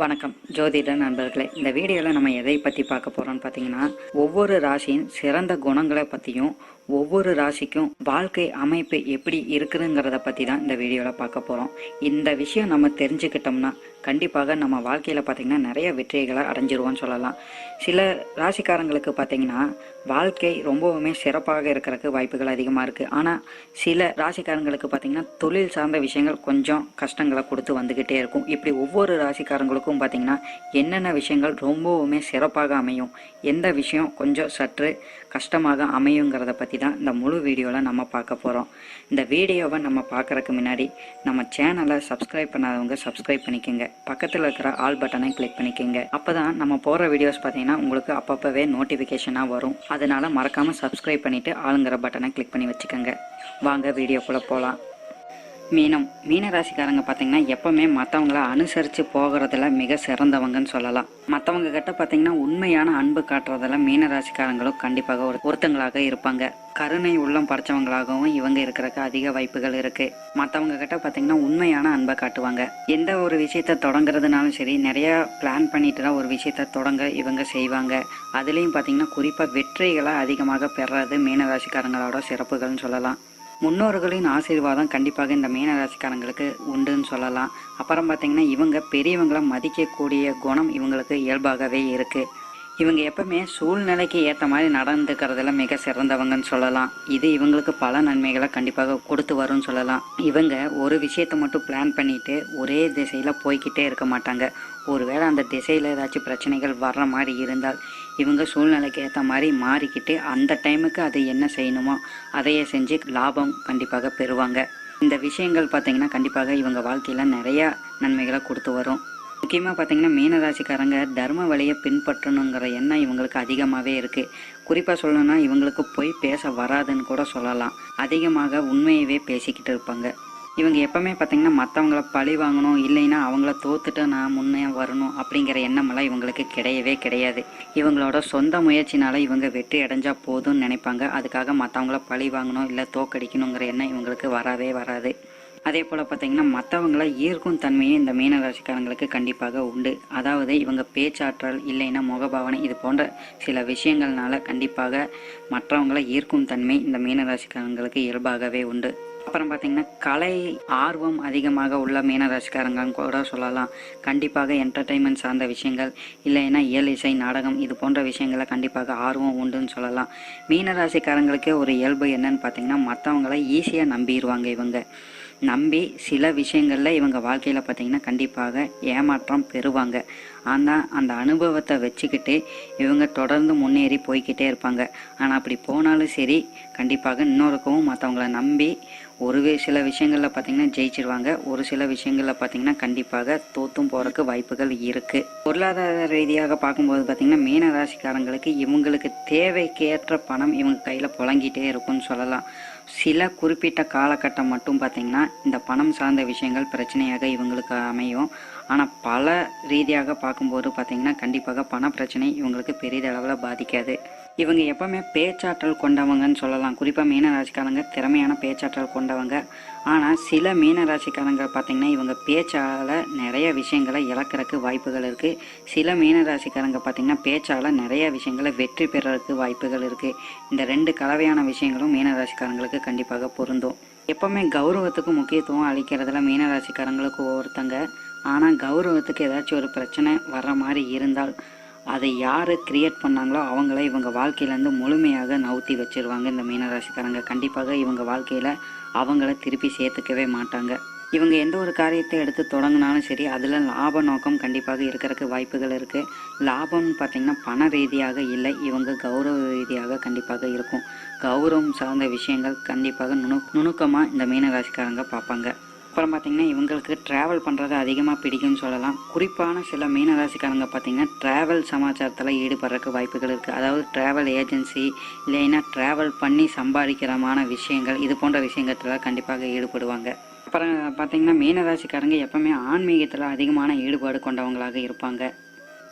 வணக்கம். ஜோதிட நண்பர்களே இந்த வீடியோவில் நம்ம எதை பற்றி பார்க்க போகிறோம்னு பார்த்தீங்கன்னா ஒவ்வொரு ராசியின் சிறந்த குணங்களை பற்றியும் ஒவ்வொரு ராசிக்கும் வாழ்க்கை அமைப்பு எப்படி இருக்குதுங்கிறத பற்றி தான் இந்த வீடியோவில் பார்க்க போகிறோம் இந்த விஷயம் நம்ம தெரிஞ்சுக்கிட்டோம்னா கண்டிப்பாக நம்ம வாழ்க்கையில் பார்த்திங்கன்னா நிறைய வெற்றிகளை அடைஞ்சிருவோம்னு சொல்லலாம். சில ராசிக்காரங்களுக்கு பார்த்திங்கன்னா வாழ்க்கை ரொம்பவுமே சிறப்பாக இருக்கிறதுக்கு வாய்ப்புகள் அதிகமாக இருக்குது ஆனால் சில ராசிக்காரங்களுக்கு பார்த்திங்கன்னா தொழில் சார்ந்த விஷயங்கள் கொஞ்சம் கஷ்டங்களை கொடுத்து வந்துக்கிட்டே இருக்கும். இப்படி ஒவ்வொரு ராசிக்காரங்களுக்கும் பார்த்திங்கன்னா என்னென்ன விஷயங்கள் ரொம்பவுமே சிறப்பாக அமையும் எந்த விஷயம் கொஞ்சம் சற்று கஷ்டமாக அமையுங்கிறத பற்றி தான் இந்த முழு வீடியோவில் நம்ம பார்க்க போகிறோம் இந்த வீடியோவை நம்ம பார்க்குறக்கு முன்னாடி நம்ம சேனலை சப்ஸ்கிரைப் பண்ணாதவங்க சப்ஸ்கிரைப் பண்ணிக்கோங்க. பக்கத்தில் இருக்கிற ஆல் பட்டனை கிளிக் பண்ணிக்கோங்க. அப்போ தான் நம்ம போகிற வீடியோஸ் பார்த்தீங்கன்னா உங்களுக்கு அப்பப்போவே நோட்டிஃபிகேஷனாக வரும். அதனால் மறக்காமல் சப்ஸ்கிரைப் பண்ணிவிட்டு ஆளுங்கிற பட்டனை கிளிக் பண்ணி வச்சுக்கோங்க. வாங்க வீடியோக்குள்ளே போகலாம் மீனம் மீன ராசிக்காரங்க பார்த்தீங்கன்னா எப்பவுமே மற்றவங்கள அனுசரித்து போகிறதுல மிக சிறந்தவங்கன்னு சொல்லலாம். மற்றவங்க கிட்ட பார்த்தீங்கன்னா உண்மையான அன்பு காட்டுறதுல மீன ராசிக்காரங்களும் கண்டிப்பாக ஒரு ஒருத்தங்களாக இருப்பாங்க. கருணை உள்ளம் படைச்சவங்களாகவும் இவங்க இருக்கிறக்கு அதிக வாய்ப்புகள் இருக்கு. மற்றவங்க கிட்ட பார்த்தீங்கன்னா உண்மையான அன்பை காட்டுவாங்க. எந்த ஒரு விஷயத்த தொடங்குறதுனாலும் சரி நிறைய பிளான் பண்ணிட்டு தான் ஒரு விஷயத்த தொடங்க இவங்க செய்வாங்க. அதுலேயும் பார்த்தீங்கன்னா குறிப்பாக வெற்றிகளை அதிகமாக பெறது மீன ராசிக்காரங்களோட சிறப்புகள்னு சொல்லலாம். முன்னோர்களின் ஆசீர்வாதம் கண்டிப்பாக இந்த மீன ராசிக்காரங்களுக்கு உண்டுன்னு சொல்லலாம். அப்புறம் பார்த்தீங்கன்னா இவங்க பெரியவங்களை மதிக்கக்கூடிய குணம் இவங்களுக்கு இயல்பாகவே இருக்குது இவங்க எப்பவுமே சூழ்நிலைக்கு ஏற்ற மாதிரி நடந்துக்கிறதுல மிக சிறந்தவங்கன்னு சொல்லலாம். இது இவங்களுக்கு பல நன்மைகளை கண்டிப்பாக கொடுத்து வரும்னு சொல்லலாம். இவங்க ஒரு விஷயத்தை மட்டும் பிளான் பண்ணிட்டு ஒரே திசையில் போய்கிட்டே இருக்க மாட்டாங்க. ஒருவேளை அந்த திசையில் ஏதாச்சும் பிரச்சனைகள் வர்ற மாதிரி இருந்தால் இவங்க சூழ்நிலைக்கு ஏற்ற மாதிரி மாறிக்கிட்டு அந்த டைமுக்கு அது என்ன செய்யணுமோ அதையே செஞ்சு லாபம் கண்டிப்பாக பெறுவாங்க. இந்த விஷயங்கள் பார்த்தீங்கன்னா கண்டிப்பாக இவங்க வாழ்க்கையில் நிறையா நன்மைகளை கொடுத்து வரும். முக்கியமாக பார்த்தீங்கன்னா மீனராசிக்காரங்க தர்ம வழியை பின்பற்றணுங்கிற எண்ணம் இவங்களுக்கு அதிகமாகவே இருக்குது குறிப்பாக சொல்லணும்னா இவங்களுக்கு போய் பேச வராதுன்னு கூட சொல்லலாம். அதிகமாக உண்மையவே பேசிக்கிட்டு இருப்பாங்க. இவங்க எப்பவுமே பார்த்தீங்கன்னா மற்றவங்கள பழி வாங்கணும் இல்லைன்னா அவங்கள தோத்துட்டு நான் முன்னே வரணும் அப்படிங்கிற எண்ணமெல்லாம் இவங்களுக்கு கிடையவே கிடையாது. இவங்களோட சொந்த முயற்சினால இவங்க வெற்றி அடைஞ்சா போதும்னு நினைப்பாங்க. அதுக்காக மற்றவங்கள பழி வாங்கணும் இல்லை தோக்கடிக்கணுங்கிற எண்ணம் இவங்களுக்கு வரவே வராது. அதே போல் பார்த்தீங்கன்னா மற்றவங்கள ஈர்க்கும் தன்மையும் இந்த மீன ராசிக்காரங்களுக்கு கண்டிப்பாக உண்டு. அதாவது இவங்க பேச்சாற்றல் இல்லைன்னா முகபாவனை இது போன்ற சில விஷயங்கள்னால கண்டிப்பாக மற்றவங்கள ஈர்க்கும் தன்மை இந்த மீன ராசிக்காரங்களுக்கு இயல்பாகவே உண்டு. அப்புறம் பார்த்தீங்கன்னா கலை ஆர்வம் அதிகமாக உள்ள மீனராசிக்காரங்கன்னு கூட சொல்லலாம். கண்டிப்பாக என்டர்டைன்மெண்ட் சார்ந்த விஷயங்கள் இல்லைன்னா இயல் இசை நாடகம் இது போன்ற விஷயங்களை கண்டிப்பாக ஆர்வம் உண்டுன்னு சொல்லலாம். மீனராசிக்காரங்களுக்கே ஒரு இயல்பு என்னன்னு பார்த்தீங்கன்னா மற்றவங்கள ஈஸியாக நம்பிடுவாங்க இவங்க. நம்பி சில விஷயங்களில் இவங்க வாழ்க்கையில் பார்த்தீங்கன்னா கண்டிப்பாக ஏமாற்றம் பெறுவாங்க. ஆனால் அந்த அனுபவத்தை வச்சுக்கிட்டு இவங்க தொடர்ந்து முன்னேறி போய்க்கிட்டே இருப்பாங்க. ஆனால் அப்படி போனாலும் சரி கண்டிப்பாக இன்னொருக்கவும் மற்றவங்கள நம்பி ஒரு சில விஷயங்களில் பார்த்தீங்கன்னா ஜெயிச்சிருவாங்க. ஒரு சில விஷயங்களில் பார்த்தீங்கன்னா கண்டிப்பாக தோத்தும் போகிறதுக்கு வாய்ப்புகள் இருக்குது பொருளாதார ரீதியாக பார்க்கும்போது பார்த்தீங்கன்னா மீன ராசிக்காரங்களுக்கு இவங்களுக்கு தேவைக்கேற்ற பணம் இவங்க கையில் புழங்கிட்டே இருக்கும்னு சொல்லலாம். சில குறிப்பிட்ட காலகட்டம் மட்டும் பார்த்தீங்கன்னா இந்த பணம் சார்ந்த விஷயங்கள் பிரச்சனையாக இவங்களுக்கு அமையும். ஆனால் பல ரீதியாக பார்க்கும்போது பார்த்தீங்கன்னா கண்டிப்பாக பண பிரச்சனை இவங்களுக்கு பெரிதளவில் பாதிக்காது. இவங்க எப்பவுமே பேச்சாற்றல் கொண்டவங்கன்னு சொல்லலாம். குறிப்பாக மீனராசிக்காரங்க திறமையான பேச்சாற்றல் கொண்டவங்க. ஆனால் சில மீனராசிக்காரங்க பார்த்திங்கன்னா இவங்க பேச்சால் நிறைய விஷயங்களை இழக்கிறதுக்கு வாய்ப்புகள் இருக்குது சில மீனராசிக்காரங்க பார்த்திங்கன்னா பேச்சால் நிறைய விஷயங்களை வெற்றி பெறறதுக்கு வாய்ப்புகள் இருக்குது இந்த ரெண்டு கலவையான விஷயங்களும் மீனராசிக்காரங்களுக்கு கண்டிப்பாக பொருந்தும். எப்பவுமே கௌரவத்துக்கு முக்கியத்துவம் அளிக்கிறதுல மீனராசிக்காரங்களுக்கு ஒவ்வொருத்தங்க. ஆனால் கௌரவத்துக்கு ஏதாச்சும் ஒரு பிரச்சனை வர்ற மாதிரி இருந்தால் அதை யார் கிரியேட் பண்ணாங்களோ அவங்கள இவங்க வாழ்க்கையிலேருந்து முழுமையாக நவுத்தி வச்சிருவாங்க இந்த மீனராசிக்காரங்க. கண்டிப்பாக இவங்க வாழ்க்கையில் அவங்கள திருப்பி சேர்த்துக்கவே மாட்டாங்க. இவங்க எந்த ஒரு காரியத்தை எடுத்து தொடங்கினாலும் சரி அதில் லாப நோக்கம் கண்டிப்பாக இருக்கிறதுக்கு வாய்ப்புகள் இருக்குது லாபம்னு பார்த்திங்கன்னா பண ரீதியாக இல்லை இவங்க கௌரவ ரீதியாக கண்டிப்பாக இருக்கும். கௌரவம் சார்ந்த விஷயங்கள் கண்டிப்பாக நுணு நுணுக்கமாக இந்த மீனராசிக்காரங்க பார்ப்பாங்க. அப்புறம் பார்த்தீங்கன்னா இவங்களுக்கு ட்ராவல் பண்ணுறது அதிகமாக பிடிக்கும்னு சொல்லலாம். குறிப்பான சில மீனராசிக்காரங்க பார்த்தீங்கன்னா ட்ராவல் சமாச்சாரத்தில் ஈடுபடுறதுக்கு வாய்ப்புகள் இருக்குது அதாவது ட்ராவல் ஏஜென்சி இல்லைன்னா ட்ராவல் பண்ணி சம்பாதிக்கிறமான விஷயங்கள் இது போன்ற விஷயங்கத்தில் கண்டிப்பாக ஈடுபடுவாங்க. அப்புறம் பார்த்தீங்கன்னா மீனராசிக்காரங்க எப்பவுமே ஆன்மீகத்தில் அதிகமான ஈடுபாடு கொண்டவங்களாக இருப்பாங்க.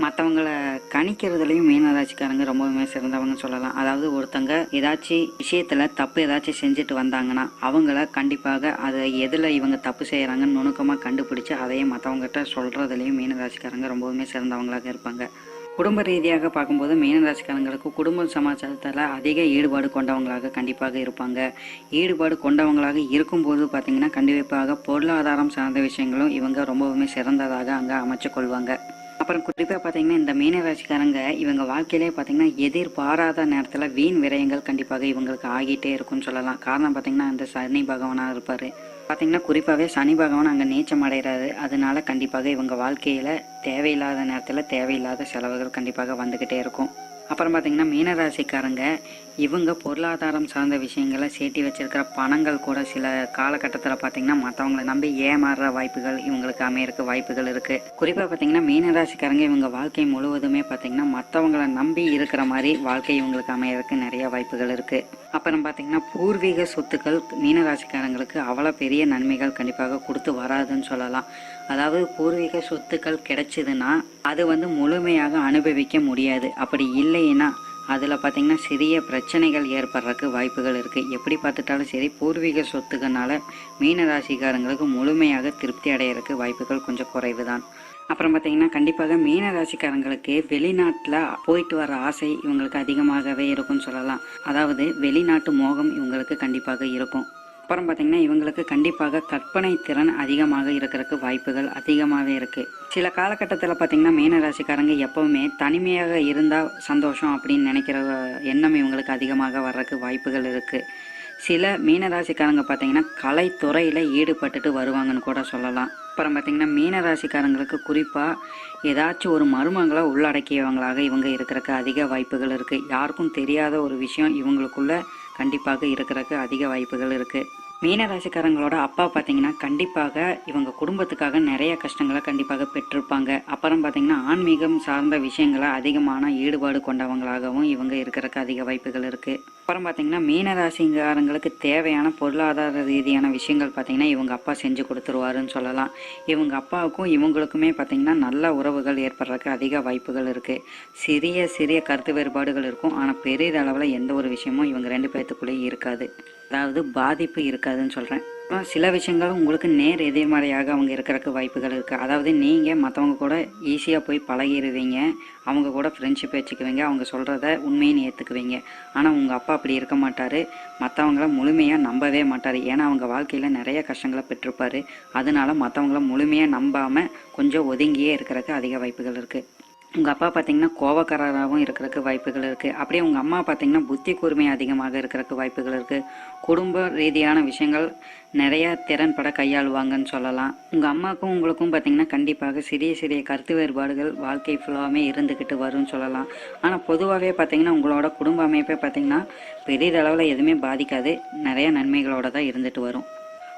மற்றவங்களை கணிக்கிறதுலையும் மீனராசிக்காரங்க ரொம்பவுமே சிறந்தவங்கன்னு சொல்லலாம். அதாவது ஒருத்தங்க ஏதாச்சும் விஷயத்தில் தப்பு ஏதாச்சும் செஞ்சுட்டு வந்தாங்கன்னா அவங்கள கண்டிப்பாக அதை எதில் இவங்க தப்பு செய்கிறாங்கன்னு நுணுக்கமாக கண்டுபிடிச்சு அதையே மற்றவங்ககிட்ட சொல்கிறதுலையும் மீனராசிக்காரங்க ரொம்பவுமே சிறந்தவங்களாக இருப்பாங்க. குடும்ப ரீதியாக பார்க்கும்போது மீனராசிக்காரங்களுக்கு குடும்ப சமாச்சாரத்தில் அதிக ஈடுபாடு கொண்டவங்களாக கண்டிப்பாக இருப்பாங்க. ஈடுபாடு கொண்டவங்களாக இருக்கும்போது பார்த்தீங்கன்னா கண்டிப்பாக பொருளாதாரம் சார்ந்த விஷயங்களும் இவங்க ரொம்பவுமே சிறந்ததாக அங்கே அமைச்சு கொள்வாங்க அப்புறம் குறிப்பாக பார்த்தீங்கன்னா இந்த மீனராசிக்காரங்க இவங்க வாழ்க்கையிலே பார்த்தீங்கன்னா எதிர்பாராத நேரத்தில் வீண் விரயங்கள் கண்டிப்பாக இவங்களுக்கு ஆகிட்டே இருக்கும்னு சொல்லலாம். காரணம் பார்த்தீங்கன்னா அந்த சனி பகவானாக இருப்பார். பார்த்தீங்கன்னா குறிப்பாகவே சனி பகவான் அங்கே நீச்சம் அடைகிறாரு அதனால கண்டிப்பாக இவங்க வாழ்க்கையில் தேவையில்லாத நேரத்தில் தேவையில்லாத செலவுகள் கண்டிப்பாக வந்துக்கிட்டே இருக்கும். அப்புறம் பார்த்தீங்கன்னா மீனராசிக்காரங்க இவங்க பொருளாதாரம் சார்ந்த விஷயங்களை சேர்த்தி வச்சிருக்கிற பணங்கள் கூட சில காலகட்டத்தில் பார்த்தீங்கன்னா மற்றவங்களை நம்பி ஏமாறுற வாய்ப்புகள் இவங்களுக்கு அமையறக்கு வாய்ப்புகள் இருக்குது குறிப்பாக பார்த்தீங்கன்னா மீனராசிக்காரங்க இவங்க வாழ்க்கை முழுவதுமே பார்த்தீங்கன்னா மற்றவங்களை நம்பி இருக்கிற மாதிரி வாழ்க்கை இவங்களுக்கு அமையறதுக்கு நிறைய வாய்ப்புகள் இருக்குது அப்புறம் பார்த்தீங்கன்னா பூர்வீக சொத்துக்கள் மீனராசிக்காரங்களுக்கு அவ்வளோ பெரிய நன்மைகள் கண்டிப்பாக கொடுத்து வராதுன்னு சொல்லலாம். அதாவது பூர்வீக சொத்துக்கள் கிடைச்சதுன்னா அது வந்து முழுமையாக அனுபவிக்க முடியாது. அப்படி இல்லைன்னா அதில் பார்த்தீங்கன்னா சிறிய பிரச்சனைகள் ஏற்படுறதுக்கு வாய்ப்புகள் இருக்குது எப்படி பார்த்துட்டாலும் சரி பூர்வீக சொத்துக்கனால மீனராசிக்காரங்களுக்கு முழுமையாக திருப்தி அடையிறதுக்கு வாய்ப்புகள் கொஞ்சம் குறைவு தான் அப்புறம் பார்த்தீங்கன்னா கண்டிப்பாக மீன ராசிக்காரங்களுக்கு வெளிநாட்டில் போயிட்டு வர ஆசை இவங்களுக்கு அதிகமாகவே இருக்கும்னு சொல்லலாம். அதாவது வெளிநாட்டு மோகம் இவங்களுக்கு கண்டிப்பாக இருக்கும். அப்புறம் பார்த்தீங்கன்னா இவங்களுக்கு கண்டிப்பாக கற்பனை திறன் அதிகமாக இருக்கிறதுக்கு வாய்ப்புகள் அதிகமாகவே இருக்குது சில காலகட்டத்தில் பார்த்தீங்கன்னா மீனராசிக்காரங்க எப்பவுமே தனிமையாக இருந்தால் சந்தோஷம் அப்படின்னு நினைக்கிற எண்ணம் இவங்களுக்கு அதிகமாக வர்றதுக்கு வாய்ப்புகள் இருக்குது சில மீனராசிக்காரங்க பார்த்தீங்கன்னா கலைத்துறையில் ஈடுபட்டுட்டு வருவாங்கன்னு கூட சொல்லலாம். அப்புறம் பார்த்தீங்கன்னா மீனராசிக்காரங்களுக்கு குறிப்பாக ஏதாச்சும் ஒரு மருமங்களை உள்ளடக்கியவங்களாக இவங்க இருக்கிறக்கு அதிக வாய்ப்புகள் இருக்குது யாருக்கும் தெரியாத ஒரு விஷயம் இவங்களுக்குள்ள கண்டிப்பாக இருக்கிறக்கு அதிக வாய்ப்புகள் இருக்குது மீனராசிக்காரங்களோட அப்பா பார்த்தீங்கன்னா கண்டிப்பாக இவங்க குடும்பத்துக்காக நிறைய கஷ்டங்களை கண்டிப்பாக பெற்றிருப்பாங்க. அப்புறம் பார்த்தீங்கன்னா ஆன்மீகம் சார்ந்த விஷயங்களை அதிகமான ஈடுபாடு கொண்டவங்களாகவும் இவங்க இருக்கிறதுக்கு அதிக வாய்ப்புகள் இருக்குது அப்புறம் பார்த்தீங்கன்னா மீனராசிக்காரங்களுக்கு தேவையான பொருளாதார ரீதியான விஷயங்கள் பார்த்தீங்கன்னா இவங்க அப்பா செஞ்சு கொடுத்துருவாருன்னு சொல்லலாம். இவங்க அப்பாவுக்கும் இவங்களுக்குமே பார்த்தீங்கன்னா நல்ல உறவுகள் ஏற்படுறதுக்கு அதிக வாய்ப்புகள் இருக்குது சிறிய சிறிய கருத்து வேறுபாடுகள் இருக்கும். ஆனால் பெரிய அளவில் எந்த ஒரு விஷயமும் இவங்க ரெண்டு பேர்த்துக்குள்ளேயும் இருக்காது. அதாவது பாதிப்பு இருக்காதுன்னு சொல்கிறேன் அப்புறம் சில விஷயங்கள் உங்களுக்கு நேர் எதிர்மறையாக அவங்க இருக்கிறக்கு வாய்ப்புகள் இருக்குது அதாவது நீங்கள் மற்றவங்க கூட ஈஸியாக போய் பழகிடுவீங்க அவங்க கூட ஃப்ரெண்ட்ஷிப் வச்சுக்குவீங்க. அவங்க சொல்கிறத உண்மையின்னு ஏற்றுக்குவீங்க ஆனால் உங்கள் அப்பா அப்படி இருக்க மாட்டார். மற்றவங்கள முழுமையாக நம்பவே மாட்டார். ஏன்னா அவங்க வாழ்க்கையில் நிறைய கஷ்டங்களை பெற்றிருப்பார். அதனால மற்றவங்கள முழுமையாக நம்பாமல் கொஞ்சம் ஒதுங்கியே இருக்கிறதுக்கு அதிக வாய்ப்புகள் இருக்குது உங்கள் அப்பா பார்த்தீங்கன்னா கோவக்காரராகவும் இருக்கிறதுக்கு வாய்ப்புகள் இருக்குது அப்படியே உங்கள் அம்மா பார்த்தீங்கன்னா புத்தி கூர்மை அதிகமாக இருக்கிறதுக்கு வாய்ப்புகள் இருக்குது குடும்ப ரீதியான விஷயங்கள் நிறையா திறன்பட கையாளுவாங்கன்னு சொல்லலாம். உங்கள் அம்மாவுக்கும் உங்களுக்கும் பார்த்தீங்கன்னா கண்டிப்பாக சிறிய சிறிய கருத்து வேறுபாடுகள் வாழ்க்கை ஃபுல்லாகவே இருந்துக்கிட்டு வரும்னு சொல்லலாம். ஆனால் பொதுவாகவே பார்த்தீங்கன்னா உங்களோட குடும்ப அமைப்பே பார்த்தீங்கன்னா பெரிதளவில் எதுவுமே பாதிக்காது. நிறையா நன்மைகளோட தான் இருந்துட்டு வரும்.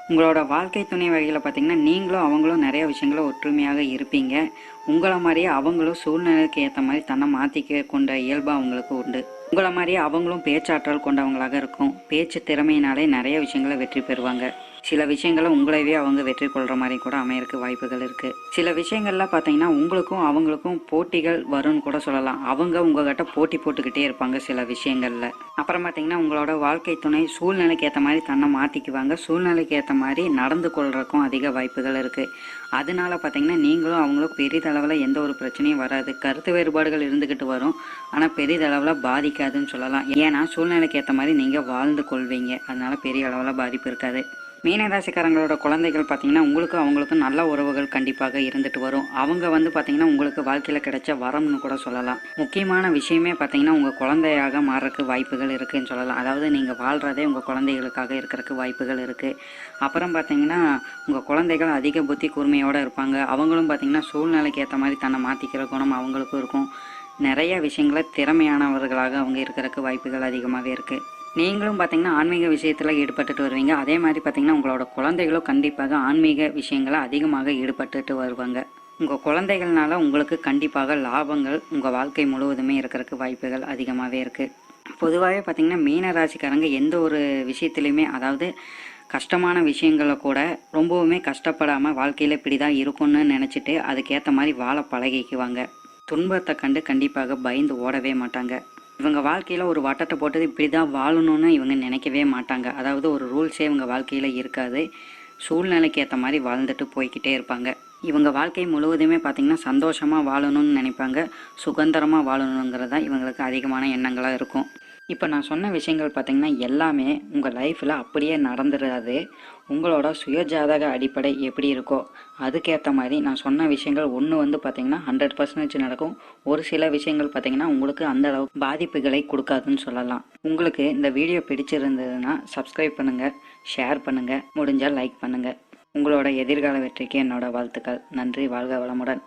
உங்களோட வாழ்க்கை துணை வகையில் பார்த்தீங்கன்னா நீங்களும் அவங்களும் நிறைய விஷயங்கள ஒற்றுமையாக இருப்பீங்க. உங்களை மாதிரியே அவங்களும் சூழ்நிலைக்கு ஏற்ற மாதிரி தன்னை மாற்றிக்க கொண்ட இயல்பு அவங்களுக்கு உண்டு. உங்களை மாதிரியே அவங்களும் பேச்சாற்றல் கொண்டவங்களாக இருக்கும். பேச்சு திறமையினாலே நிறைய விஷயங்களை வெற்றி பெறுவாங்க. சில விஷயங்களை உங்களைவே அவங்க வெற்றி கொள்கிற மாதிரி கூட அமையறக்கு வாய்ப்புகள் இருக்குது சில விஷயங்கள்லாம் பார்த்தீங்கன்னா உங்களுக்கும் அவங்களுக்கும் போட்டிகள் வரும்னு கூட சொல்லலாம். அவங்க உங்ககிட்ட போட்டி போட்டுக்கிட்டே இருப்பாங்க சில விஷயங்களில். அப்புறம் பார்த்தீங்கன்னா உங்களோட வாழ்க்கை துணை சூழ்நிலைக்கு ஏற்ற மாதிரி தன்னை மாற்றிக்குவாங்க சூழ்நிலைக்கு ஏற்ற மாதிரி நடந்து கொள்றதுக்கும் அதிக வாய்ப்புகள் இருக்குது அதனால பார்த்தீங்கன்னா நீங்களும் அவங்களும் பெரிதளவில் எந்த ஒரு பிரச்சனையும் வராது. கருத்து வேறுபாடுகள் இருந்துக்கிட்டு வரும். ஆனால் பெரிதளவில் பாதிக்காதுன்னு சொல்லலாம். ஏன்னா சூழ்நிலைக்கு ஏற்ற மாதிரி நீங்கள் வாழ்ந்து கொள்வீங்க. அதனால பெரிய அளவில் பாதிப்பு இருக்காது. மீனராசிக்காரங்களோட குழந்தைகள் பார்த்தீங்கன்னா உங்களுக்கும் அவங்களுக்கும் நல்ல உறவுகள் கண்டிப்பாக இருந்துட்டு வரும். அவங்க வந்து பார்த்தீங்கன்னா உங்களுக்கு வாழ்க்கையில் கிடைச்ச வரம்னு கூட சொல்லலாம். முக்கியமான விஷயமே பார்த்தீங்கன்னா உங்கள் குழந்தையாக மாறுறதுக்கு வாய்ப்புகள் இருக்குன்னு சொல்லலாம். அதாவது நீங்கள் வாழ்கிறதே உங்கள் குழந்தைகளுக்காக இருக்கிறதுக்கு வாய்ப்புகள் இருக்குது அப்புறம் பார்த்தீங்கன்னா உங்கள் குழந்தைகள் அதிக புத்தி கூர்மையோடு இருப்பாங்க. அவங்களும் பார்த்தீங்கன்னா சூழ்நிலைக்கு ஏற்ற மாதிரி தன்னை மாற்றிக்கிற குணம் அவங்களுக்கும் இருக்கும். நிறைய விஷயங்கள திறமையானவர்களாக அவங்க இருக்கிறதுக்கு வாய்ப்புகள் அதிகமாகவே இருக்குது நீங்களும் பார்த்தீங்கன்னா ஆன்மீக விஷயத்தில் ஈடுபட்டுட்டு வருவீங்க. அதே மாதிரி பார்த்தீங்கன்னா உங்களோட குழந்தைகளும் கண்டிப்பாக ஆன்மீக விஷயங்களை அதிகமாக ஈடுபட்டுட்டு வருவாங்க. உங்கள் குழந்தைகள்னால உங்களுக்கு கண்டிப்பாக லாபங்கள் உங்கள் வாழ்க்கை முழுவதுமே இருக்கிறதுக்கு வாய்ப்புகள் அதிகமாகவே இருக்குது பொதுவாகவே பார்த்தீங்கன்னா மீன ராசிக்காரங்க எந்த ஒரு விஷயத்துலையுமே அதாவது கஷ்டமான விஷயங்களை கூட ரொம்பவுமே கஷ்டப்படாமல் வாழ்க்கையில் இப்படி தான் இருக்கும்னு நினச்சிட்டு அதுக்கேற்ற மாதிரி வாழ பழகிக்குவாங்க. துன்பத்தை கண்டு கண்டிப்பாக பயந்து ஓடவே மாட்டாங்க. இவங்க வாழ்க்கையில் ஒரு வட்டத்தை போட்டது இப்படி தான் வாழணும்னு இவங்க நினைக்கவே மாட்டாங்க. அதாவது ஒரு ரூல்ஸே இவங்க வாழ்க்கையில் இருக்காது. சூழ்நிலைக்கு ஏற்ற மாதிரி வாழ்ந்துட்டு போய்க்கிட்டே இருப்பாங்க. இவங்க வாழ்க்கை முழுவதுமே பார்த்திங்கன்னா சந்தோஷமாக வாழணும்னு நினைப்பாங்க. சுதந்திரமாக வாழணுங்கிறது தான் இவங்களுக்கு அதிகமான எண்ணங்களாக இருக்கும். இப்போ நான் சொன்ன விஷயங்கள் பார்த்திங்கன்னா எல்லாமே உங்கள் லைஃப்பில் அப்படியே நடந்துடாது உங்களோட சுயஜாதக அடிப்படை எப்படி இருக்கோ அதுக்கேற்ற மாதிரி நான் சொன்ன விஷயங்கள் ஒன்று வந்து பார்த்திங்கன்னா ஹண்ட்ரட் பர்சன்டேஜ் நடக்கும். ஒரு சில விஷயங்கள் பார்த்திங்கன்னா உங்களுக்கு அந்த அளவுக்கு பாதிப்புகளை கொடுக்காதுன்னு சொல்லலாம். உங்களுக்கு இந்த வீடியோ பிடிச்சிருந்ததுன்னா சப்ஸ்கிரைப் பண்ணுங்கள் ஷேர் பண்ணுங்கள் முடிஞ்சால் லைக் பண்ணுங்கள் உங்களோட எதிர்கால வெற்றிக்கு என்னோட வாழ்த்துக்கள். நன்றி வாழ்க வளமுடன்.